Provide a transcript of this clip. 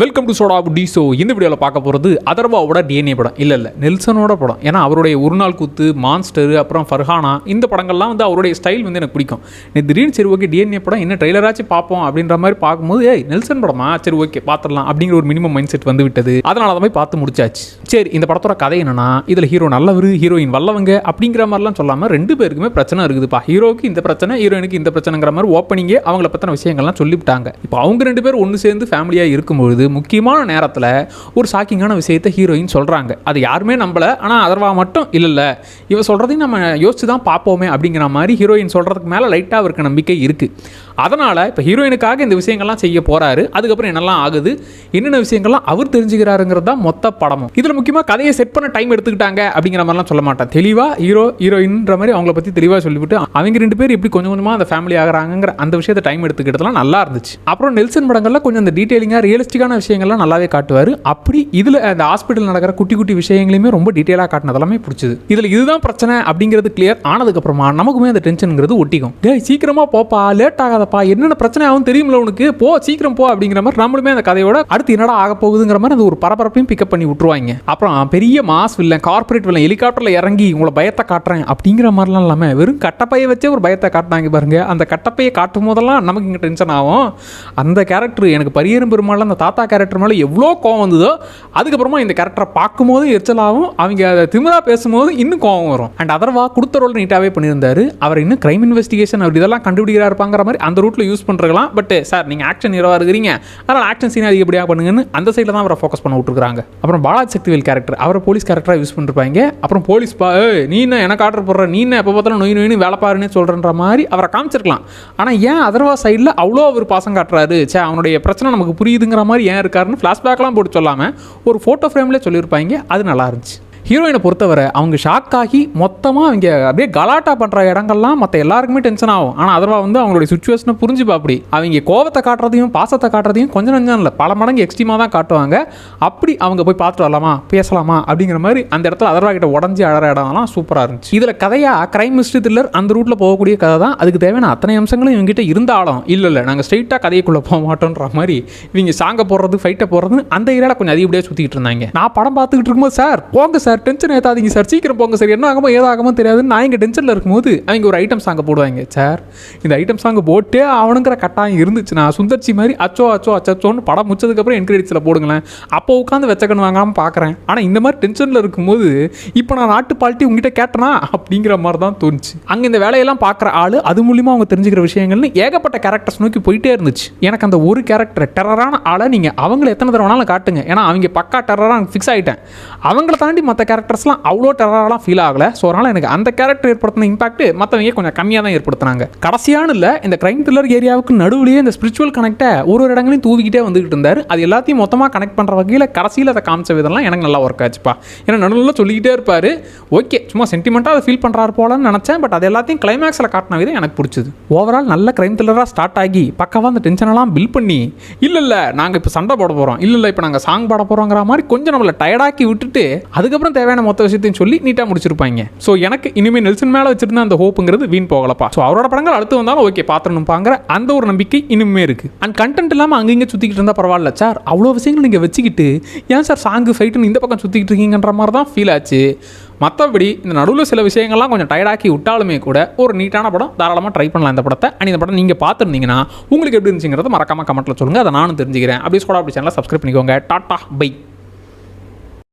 Welcome to soda புட்டி so இந்த வீடியோவில் பார்க்க போகிறது அதர்வாவோட டிஎன்ஏ படம். இல்லை இல்லை நெல்சனோட படம். ஏன்னா அவருடைய ஒரு நாள் கூத்து மான்ஸ்டர் அப்புறம் ஃபர்ஹானா இந்த படங்கள்லாம் வந்து அவருடைய ஸ்டைல் வந்து எனக்கு பிடிக்கும். நீ திடீர்னு சரி ஓகே டிஎன்ஏ படம் என்ன ட்ரெய்லராச்சும் பார்ப்போம் அப்படின்ற மாதிரி பார்க்கும்போது ஏய் நெல்சன் படமா? சரி ஓகே பார்த்துடலாம் அப்படிங்கிற ஒரு மினிமம் மைண்ட் செட் வந்து விட்டது. அதனால தான் போய் பார்த்து முடிச்சாச்சு. சரி இந்த படத்தோட கதை என்னன்னா இதில் ஹீரோ நல்லவர் ஹீரோயின் வல்லவங்க அப்படிங்கிற மாதிரிலாம் சொல்லாமல் ரெண்டு பேருக்குமே பிரச்சனை இருக்குதுப்பா. ஹீரோவுக்கு இந்த பிரச்சனை ஹீரோயினுக்கு இந்த பிரச்சனைங்கிற மாதிரி ஓப்பனிங்கே அவங்கள பற்றின விஷயங்கள்லாம் சொல்லிவிட்டாங்க. இப்போ அவங்க ரெண்டு பேரும் ஒன்று சேர்ந்து ஃபேமிலியாக இருக்கும்பொழுது முக்கியமான நேரத்தில் ஒரு ஷாக்கிங்கான விஷயத்தை ஹீரோயின் சொல்கிறாங்க அது யாருமே நம்பலை. ஆனால் அதர்வா மட்டும் இல்லைல்ல. இவ சொல்கிறதையும் நம்ம யோசிச்சு தான் பார்ப்போமே அப்படிங்கிற மாதிரி ஹீரோயின் சொல்கிறதுக்கு மேலே லைட்டாக அவருக்கு நம்பிக்கை இருக்குது அதனால் இப்போ ஹீரோயினுக்காக இந்த விஷயங்கள்லாம் செய்ய போகிறாரு அதுக்கப்புறம் என்னெல்லாம் ஆகுது? என்னென்ன விஷயங்கள்லாம் அவர் தெரிஞ்சுக்கிறாருங்கிறது தான் மொத்த படமும். இதில் முக்கியமாக கதையை செட் பண்ண டைம் எடுத்துக்கிட்டாங்க அப்படிங்கிற மாதிரிலாம் சொல்ல மாட்டேன் தெளிவாக ஹீரோ ஹீரோயின்ற மாதிரி அவங்கள பற்றி தெளிவாக சொல்லிவிட்டு அவங்க ரெண்டு பேர் எப்படி கொஞ்சம் கொஞ்சமாக அந்த ஃபேமிலி ஆகிறாங்கிற அந்த விஷயத்தை டைம் எடுத்துக்கிட்டதெல்லாம் நல்லா இருந்துச்சு. அப்புறம் நெல்சன் படங்களில் கொஞ்சம் அந்த டீட்டெயிலிங்காக ரியலிஸ்டிக்கான விஷயங்கள்லாம் நல்லாவே காட்டுவார். அப்படி இதில் அந்த ஹாஸ்பிட்டல் நடக்கிற குட்டி குட்டி விஷயங்களையுமே ரொம்ப டீட்டெயிலாக காட்டினதெல்லாமே பிடிச்சது. இதில் இதுதான் பிரச்சனை அப்படிங்கிறது கிளியர் ஆனதுக்கப்புறமா நமக்குமே அந்த டென்ஷனுங்கிறது ஒட்டிக்கும். டேய் சீக்கிரமா போப்பா லேட் ஆகாதப்பா என்னென்ன பிரச்சனை ஆகும் தெரியுமில்ல உனக்கு? போ சீக்கிரம் போ அப்படிங்கிற மாதிரி நம்மளுமே அந்த கதையோட அடுத்து என்னடா ஆக போகுதுங்கிற மாதிரி அந்த ஒரு பரபரப்பையும் பிக்கப் பண்ணி விட்டுருவாங்க. அப்புறம் பெரிய மாஸ் வில்லன் கார்ப்பரேட் வில்லன் ஹெலிகாப்டரில் இறங்கி உங்களை பயத்தை காட்டுறேன் அப்படிங்கிற மாதிரிலாம் இல்லாமல் வெறும் கட்டப்பையை வச்சே ஒரு பயத்தை காட்டினாங்க பாருங்க. அந்த கட்டப்பையை காட்டும் போதெல்லாம் நமக்கு இங்கே டென்ஷன் ஆகும். அந்த கேரக்டர் எனக்கு பரியரும் பெருமாள் அந்த தாத்தா கேரக்டர் மேலே எவ்வளோ கோவம் வந்ததோ அதுக்கப்புறமா இந்த கேரக்டரை பார்க்கும்போது எரிச்சலாகவும் அவங்க அதை திமிரா பேசும்போது இன்னும் கோவம் வரும். அண்ட் அதர்வா கொடுத்த ரோல் நீட்டாகவே பண்ணியிருந்தாரு. அவர் இன்னும் கிரைம் இன்வெஸ்டிகேஷன் அவர் இதெல்லாம் கண்டுபிடிக்கிறா இருப்பாங்கிற மாதிரி அந்த ரூட்டில் யூஸ் பண்ணுறலாம் பட் சார் நீங்கள் ஆக்ஷன் ஹீரோவாக இருக்கிறீங்க. அதனால் ஆக்ஷன் சீன் அதிகப்படியாக பண்ணுங்கன்னு அந்த சைடில் தான் அவரை ஃபோக்கஸ் பண்ண விட்டுருக்காங்க அப்புறம் பாலாஜி சக்திவேல் கேரக்டர் அவரை போலீஸ் கேரக்டராக யூஸ் பண்ணிருப்பாங்க. அப்புறம் போலீஸ் பா நீ என்ன எனக்கு ஆர்டர் போடுற? நீ என்ன எப்போ பார்த்தாலும் நொய் நொயின்னு வேலை பாருன்னு சொல்கிறன்ற மாதிரி அவரை காமிச்சிருக்கலாம். ஆனால் ஏன் அதர்வா சைடில் அவ்வளோ அவர் பாசம் காட்டுறாரு? சே அவனுடைய பிரச்சனை நமக்கு புரியுதுங்கிற மாதிரி ஏன் இருக்காருன்னு ஃப்ளாஷ்பேக்லாம் போட்டு சொல்லாமல் ஒரு ஃபோட்டோ ஃப்ரேம்லேயே சொல்லியிருப்பாங்க. அது நல்லா இருந்துச்சு. ஹீரோயினை பொறுத்தவரை அவங்க ஷாக் ஆகி மொத்தமாக அவங்க அப்படியே கலாட்டா பண்ணுற இடங்கள்லாம் மற்ற எல்லாருக்குமே டென்ஷன் ஆகும். ஆனால் அதர்வா வந்து அவங்களுடைய சுச்சுவேஷனை புரிஞ்சுப்பா அப்படி. அவங்க கோவத்தை காட்டுறதையும் பாசத்தை காட்டுறதையும் கொஞ்சம் நஞ்சம் இல்லை. பல மடங்கு எக்ஸ்ட்ரீமாக தான் காட்டுவாங்க. அப்படி அவங்க போய் பார்த்துட்டு வரலாமா? பேசலாமா? அப்படிங்கிற மாதிரி அந்த இடத்துல அதர்வா கிட்ட உடஞ்சி அழற இடம்லாம் சூப்பராக இருந்துச்சு. இதில் கதையாக கிரைம் மிஸ்ட்ரி த்ரில்லர் அந்த ரூட்டில் போகக்கூடிய கதை தான். அதுக்கு தேவையான அத்தனை அம்சங்களும் இவங்ககிட்ட இருந்தாலும் இல்லை இல்லை நாங்கள் ஸ்ட்ரைட்டாக கதைக்குள்ளே போக மாட்டோன்ற மாதிரி இவங்க சாங்க போடுறது ஃபைட்டை போடுறது அந்த ஏரியாவில் கொஞ்சம் அதிகப்படியாக சுற்றிக்கிட்டு இருந்தாங்க. நான் படம் பார்த்துக்கிட்டு இருக்கும்போது சார் போங்க சார். டென்ஷன் ஏற்றாதீங்க சார் சீக்கிரம் போங்க சார் என்ன ஆகுமோ ஏதாகுமோ தெரியாதுன்னு நான் இங்கே டென்ஷனில் இருக்கும்போது அவங்க ஒரு ஐட்டம் சாங்கை போடுவாங்க சார் இந்த ஐட்டம் சாங்கை போட்டே அவனுங்கிற கட்டாயம் இருந்துச்சு நான் சுந்தர்ச்சி மாதிரி அச்சோ அச்சோ அச்சோன்னு படம் முடிச்சதுக்கப்புறம் என்கிரெடிட்ஸில் போடுங்களேன். அப்போ உட்காந்து வெச்சக்கன் வாங்காமல் பார்க்குறேன் ஆனால் இந்த மாதிரி டென்ஷனில் இருக்கும்போது இப்போ நான் நாட்டு பால்ட்டி உங்ககிட்ட கேட்டனா? அப்படிங்கிற மாதிரி தான் தோணுச்சு. அங்கே இந்த வேலையெல்லாம் பார்க்குற ஆள் அது மூலியமாக அவங்க தெரிஞ்சுக்கிற விஷயங்கள்னு ஏகப்பட்ட கேரக்டர்ஸ் நோக்கி போயிட்டே இருந்துச்சு. எனக்கு அந்த ஒரு கேரக்டர் டெரரான ஆளை நீங்கள் அவங்கள எத்தனை தடவை வேணாலும் காட்டுங்க. ஏன்னா அவங்க பக்கா டெரராக ஃபிக்ஸ் ஆகிட்டேன் அவங்கள தாண்டி மற்ற கேரக்டர்ஸ்லாம் அவ்வளோ டெரராலாம் ஃபீல் ஆகலை. ஸோ அதனால் எனக்கு அந்த கேரக்டர் ஏற்படுத்தின இம்பாக்ட் மற்றவங்க கொஞ்சம் கம்மியாக தான் ஏற்படுத்தினாங்க. கடைசியான இல்லை இந்த கிரைம் த்ரில்லர் ஏரியாவுக்கு நடுவுலேயே இந்த ஸ்பிரிச்சுவல் கனெக்டை ஒரு ஒரு இடங்களையும் தூவிக்கிட்டே வந்துகிட்டு இருந்தார். அது எல்லாத்தையும் மொத்தமாக கனெக்ட் பண்ணுற வகையில் கடைசியில் அதை காமிச்ச விதம்லாம் எனக்கு நல்லா ஒர்க் ஆச்சுப்பா. ஏன்னா நடுவில் சொல்லிக்கிட்டே இருப்பார். ஓகே சும்மா சென்டிமெண்ட்டாக அதை ஃபீல் பண்ணுறாரு போலன்னு நினச்சேன். பட் அது எல்லாத்தையும் கிளைமேக்ஸில் காட்டின விதம் எனக்கு பிடிச்சது. ஓவரால் நல்ல கிரைம் த்ரில்லராக ஸ்டார்ட் ஆகி பக்கவாக அந்த டென்ஷனெல்லாம் பில் பண்ணி இல்லை இல்லை நாங்கள் இப்போ சண்டை போட போகிறோம் இல்லை இல்லை இப்போ நாங்கள் சாங் பாட போகிறோங்கிற மாதிரி கொஞ்சம் நம்மளை டயர்டாக்கி விட்டுட்டு அதுக்கப்புறம் தேவையான மொத்த விஷயத்தையும் சொல்லி நீட்டாக முடிச்சிருப்பாங்க. ஸோ எனக்கு இனிமேல் நெல்சன் மேலே வச்சிருந்த அந்த ஹோப்புங்கிறது வீண் போகலப்பா. ஸோ அவரோட படங்கள் அடுத்து வந்தாலும் ஓகே பார்த்துணும்பாங்கிற அந்த ஒரு நம்பிக்கை இனிமே இருக்குது அண்ட் கண்டென்ட் இல்லாமல் அங்கங்கே சுற்றிக்கிட்டு இருந்தால் பரவாயில்ல சார் அவ்வளோ விஷயங்கள் நீங்கள் வச்சுக்கிட்டு ஏன் சார் சாங்கு ஃபைட்டுன்னு இந்த பக்கம் சுற்றிக்கிட்டு இருக்கீங்கன்ற மாதிரி தான் ஃபீல் ஆச்சு. மற்றபடி இந்த நடுவில் சில விஷயங்கள்லாம் கொஞ்சம் டயர்டாக்கி விட்டாலுமே கூட ஒரு நீட்டான படம் தாராளமாக ட்ரை பண்ணலாம் இந்த படத்தை. அண்ட் இந்த படம் நீங்கள் பார்த்துருந்தீங்கன்னா உங்களுக்கு எப்படி இருந்துச்சுங்கிறத மறக்காம கமெண்ட்டில் சொல்லுங்கள் அதை நானும் தெரிஞ்சுக்கிறேன். அப்படி சோடா அப்படி சேனலை சப்ஸ்கிரைப் பண்ணிக்கோங்க. Tata bye